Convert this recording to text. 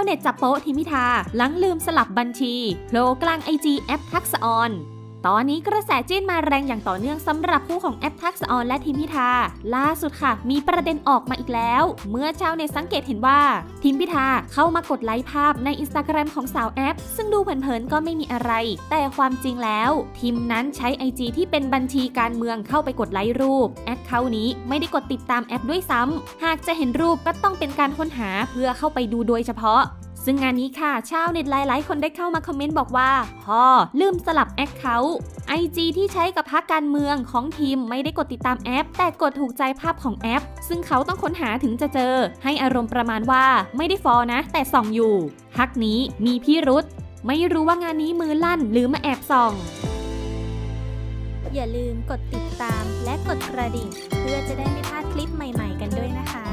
าวเน็ตจับโป๊ะทิมิทาหลังลืมสลับบัญชีโผล่กลางไอจีแอปทักษออน ตอนนี้กระแสจิ้นมาแรงอย่างต่อเนื่องสำหรับคู่ของแอปทักษออนและทิมพิธา ล่าสุดค่ะ มีประเด็นออกมาอีกแล้ว เมื่อชาวเน็ตสังเกตเห็นว่าทิมพิธาเข้ามากดไลค์ภาพในอินสตาแกรมของสาวแอป ซึ่งดูเผินๆก็ไม่มีอะไร แต่ความจริงแล้วทิมนั้นใช้ไอจีที่เป็นบัญชีการเมืองเข้าไปกดไลค์รูปแอดเขานี้ไม่ได้กดติดตามแอปด้วยซ้ำหากจะเห็นรูปก็ต้องเป็นการค้นหาเพื่อเข้าไปดูโดยเฉพาะ ซึ่งงานนี้ค่ะ ชาวเน็ตหลายๆ คนได้เข้ามาคอมเมนต์บอกว่าพ่อลืมสลับแอคเคาท์ไอจีที่ใช้กับพักการเมืองของทีมไม่ได้กดติดตามแอป แต่กดถูกใจภาพของแอป ซึ่งเขาต้องค้นหาถึงจะเจอ ให้อารมณ์ประมาณว่าไม่ได้ฟอลนะ แต่ส่องอยู่พักนี้มีพี่รุธไม่รู้ว่างานนี้มือลั่นหรือมาแอบส่อง อย่าลืมกดติดตามและกดกระดิ่ง เพื่อจะได้ไม่พลาดคลิปใหม่ ๆ กันด้วยนะคะ